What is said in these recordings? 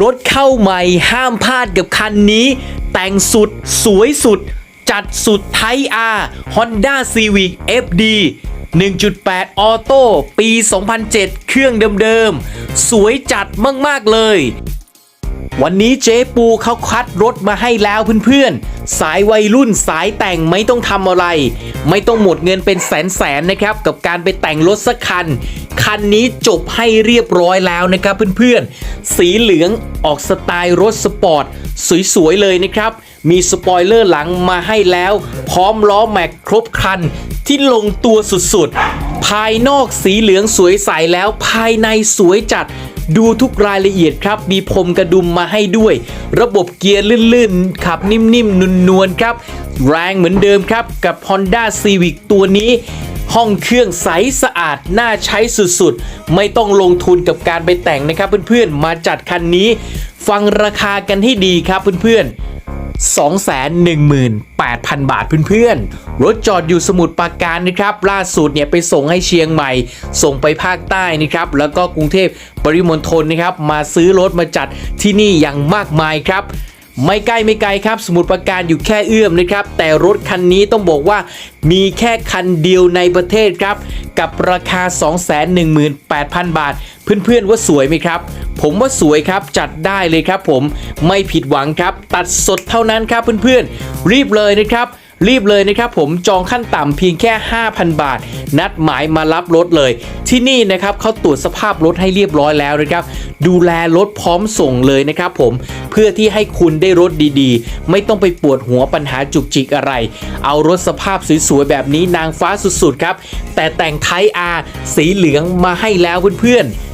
รถเข้าใหม่ห้ามพลาดกับคันนี้ แต่งสุดสวยสุด จัดสุดไทยอาร์ Honda Civic FD 1.8 ออโต้ ปี 2007 เครื่องเดิมๆ สวยจัดมาก ๆ เลย วันนี้เจ๊ปูเขาคัดรถมาให้แล้วเพื่อนๆ สายวัยรุ่นสายแต่งไม่ต้องทำอะไร ไม่ต้องหมดเงินเป็นแสนๆนะครับ กับการไปแต่งรถสักคัน คันนี้จบให้เรียบร้อยแล้วนะครับเพื่อนๆ สีเหลืองออกสไตล์รถสปอร์ต สวยๆเลยนะครับ มีสปอยเลอร์หลังมาให้แล้ว พร้อมล้อแม็กครบครันที่ลงตัวสุดๆ ภายนอกสีเหลืองสวยใสแล้วภายในสวยจัด ดูทุกรายละเอียดครับ มีพรมกระดุมมาให้ด้วย ระบบเกียร์ลื่นๆ ขับนิ่มๆ นวลๆ ครับ แรงเหมือนเดิมครับ กับ Honda Civic ตัวนี้ ห้องเครื่องใสสะอาด น่าใช้สุดๆ ไม่ต้องลงทุนกับการไปแต่งนะครับเพื่อนๆ มาจัดคันนี้ ฟังราคากันให้ดีครับเพื่อนๆ 218,000 บาทเพื่อนๆ รถจอดอยู่สมุทรปราการนะครับ ล่าสุดเนี่ยไปส่งให้เชียงใหม่ ส่งไปภาคใต้นะครับ แล้วก็กรุงเทพปริมณฑลนะครับ มาซื้อรถมาจัดที่นี่อย่างมากมายครับไม่ใกล้ไม่ไกลครับ สมุทรปราการอยู่แค่เอื้อมนะครับ แต่รถคันนี้ต้องบอกว่ามีแค่คันเดียวในประเทศครับ กับราคา 218,000 บาท เพื่อนๆว่าสวยไหมครับ ผมว่าสวยครับจัดได้เลยครับผมไม่ผิดหวังครับ ตัดสดเท่านั้นครับเพื่อนๆ รีบเลยนะครับรีบเลยนะครับผมจองขั้นต่ำเพียงแค่ 5,000 บาท นัดหมายมารับรถเลย ที่นี่นะครับเขาตรวจสภาพรถให้เรียบร้อยแล้วนะครับ ดูแลรถพร้อมส่งเลยนะครับผมเพื่อที่ให้คุณได้รถดีๆ ไม่ต้องไปปวดหัวปัญหาจุกจิกอะไร เอารถสภาพสวยๆแบบนี้นางฟ้าสุดๆครับ แต่แต่งไทยอาสีเหลืองมาให้แล้วเพื่อนๆ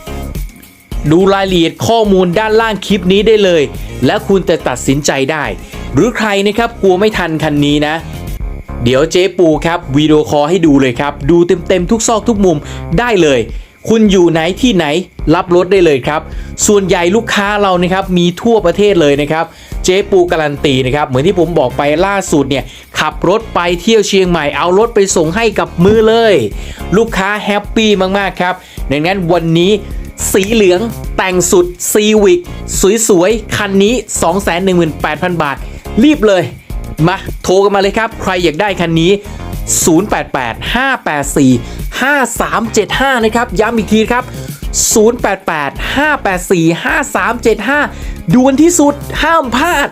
ดูรายละเอียดข้อมูลด้านล่างคลิปนี้ได้เลย แล้วคุณจะตัดสินใจได้ หรือใครนะครับกลัวไม่ทันคันนี้นะ เดี๋ยวเจ๊ปูครับวิดีโอคอลให้ดูเลยครับ ดูเต็มๆทุกซอกทุกมุมได้เลย คุณอยู่ไหนที่ไหนรับรถได้เลยครับ ส่วนใหญ่ลูกค้าเรานะครับมีทั่วประเทศเลยนะครับเจ๊ปูการันตีนะครับเหมือนที่ผมบอกไปล่าสุดเนี่ยขับรถไปเที่ยวเชียงใหม่เอารถไปส่งให้กับมือเลย ลูกค้าแฮปปี้มากๆครับดังนั้นวันนี้ สีเหลือง แต่งสุดซีวิกสวยๆ คันนี้ 218,000 บาท รีบเลย มา โทรกันมาเลยครับ ใครอยากได้คันนี้ 088-584-5375 นะครับ ย้ำอีกทีครับ 088-584-5375ด่วนที่สุดห้ามพลาด